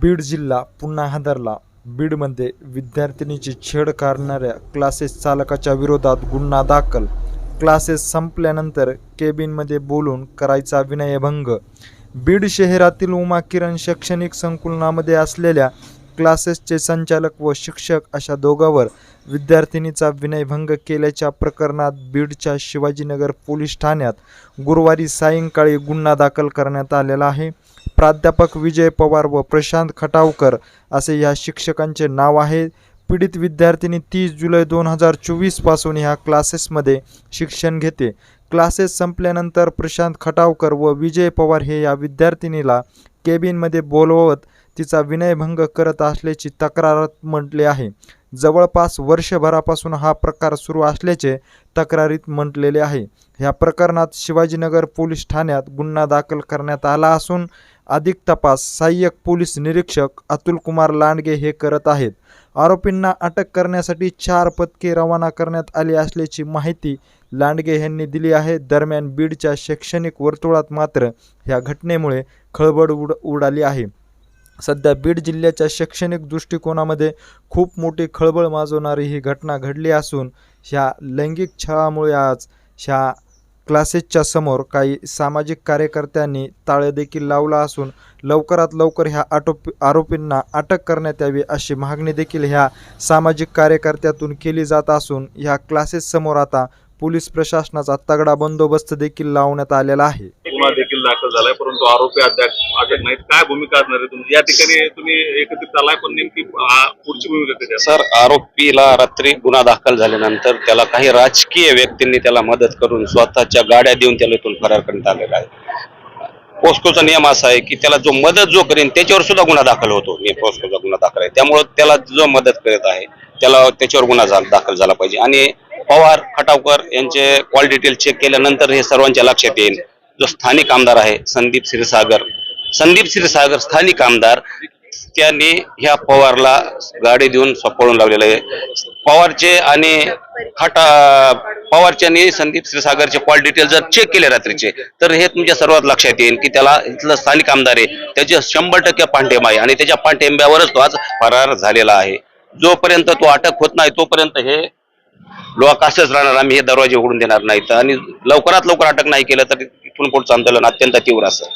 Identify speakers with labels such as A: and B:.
A: बीड जिल्हा पुन्हा हादरला. बीडमध्ये विद्यार्थिनीची छेड करणाऱ्या क्लासेस चालकाच्या विरोधात गुन्हा दाखल. क्लासेस संपल्यानंतर केबिनमध्ये बोलून करायचा विनयभंग. बीड शहरातील उमा किरण शैक्षणिक संकुलनामध्ये असलेल्या क्लासेसचे संचालक व शिक्षक अशा दोघांवर विद्यार्थिनीचा विनयभंग केल्याच्या प्रकरणात बीडच्या शिवाजीनगर पोलीस ठाण्यात गुरुवारी सायंकाळी गुन्हा दाखल करण्यात आलेला आहे. प्राध्यापक विजय पवार व प्रशांत खटावकर असे या शिक्षकांचे नाव आहे. पीडित विद्यार्थिनी तीस जुलै दोन हजार चोवीसपासून ह्या क्लासेसमध्ये शिक्षण घेते. क्लासेस संपल्यानंतर प्रशांत खटावकर व विजय पवार हे या विद्यार्थिनीला केबिनमध्ये बोलवत तिचा विनयभंग करत असल्याची तक्रारात म्हटले आहे. जवळपास वर्षभरापासून हा प्रकार सुरू असल्याचे तक्रारीत म्हटलेले आहे. ह्या प्रकरणात शिवाजीनगर पोलीस ठाण्यात गुन्हा दाखल करण्यात आला असून अधिक तपास सहाय्यक पोलीस निरीक्षक अतुल कुमार लांडगे हे करत आहेत. आरोपींना अटक करण्यासाठी चार पथके रवाना करण्यात आली असल्याची माहिती लांडगे यांनी दिली आहे. दरम्यान बीडच्या शैक्षणिक वर्तुळात मात्र ह्या घटनेमुळे खळबळ उड उडाली आहे. सध्या बीड जिल्ह्याच्या शैक्षणिक दृष्टिकोनामध्ये खूप मोठी खळबळ माजवणारी ही घटना घडली असून ह्या लैंगिक छळामुळे आज ह्या क्लासेसच्या समोर काही सामाजिक कार्यकर्त्यांनी ताळे देखील लावला असून लवकरात लवकर ह्या आटोपी आरोपींना अटक करण्यात यावी अशी मागणी देखील ह्या सामाजिक कार्यकर्त्यातून केली जात असून ह्या क्लासेससमोर आता पोलीस प्रशासनाचा तगडा बंदोबस्त देखील लावण्यात आलेला आहे.
B: गुन्हा देखील दाखल झालाय परंतु आरोपी अद्याप अटक नाहीत काय भूमिका असणार आहे तुमची? या ठिकाणी तुम्ही एकत्रित आलाय पण नेमकी पुढची भूमिका कधी
C: सर आरोपीला रात्री गुन्हा दाखल झाल्यानंतर त्याला काही राजकीय व्यक्तींनी त्याला मदत करून स्वतःच्या गाड्या देऊन त्याला इथून फरार करण्यात आलेला आहे. पोस्कोचा नियम असा आहे की त्याला जो मदत जो करेन त्याच्यावर सुद्धा गुन्हा दाखल होतो. नि- पोस्कोचा गुन्हा दाखल आहे. त्यामुळं त्याला जो मदत करत आहे त्याला त्याच्यावर गुन्हा दाखल झाला पाहिजे. आणि पवार खटावकर यांचे कॉल डिटेल चेक केल्यानंतर हे सर्वांच्या लक्षात येईल. जो स्थानिक आमदार आहे संदीप क्षीरसागर. संदीप क्षीरसागर स्थानिक आमदार त्यांनी ह्या पवारला गाडी देऊन पळून लावलेलं आहे. पवारचे आणि खटा पवारचे आणि संदीप श्रीसागरचे कॉल डिटेल जर चेक केले रात्रीचे तर हे तुमच्या सर्वात लक्षात येईल की त्याला इथलं स्थानिक आमदार आहे. त्याचे शंभर टक्के पांठेम आहे आणि त्याच्या पांठेंब्यावरच तो आज फरार झालेला आहे. जोपर्यंत तो अटक होत नाही तोपर्यंत हे लोक असंच राहणार आम्ही हे दरवाजे उघडून देणार नाहीत. आणि लवकरात लवकर अटक नाही केलं तर इथून पुढचं आंदोलन अत्यंत तीव्र असं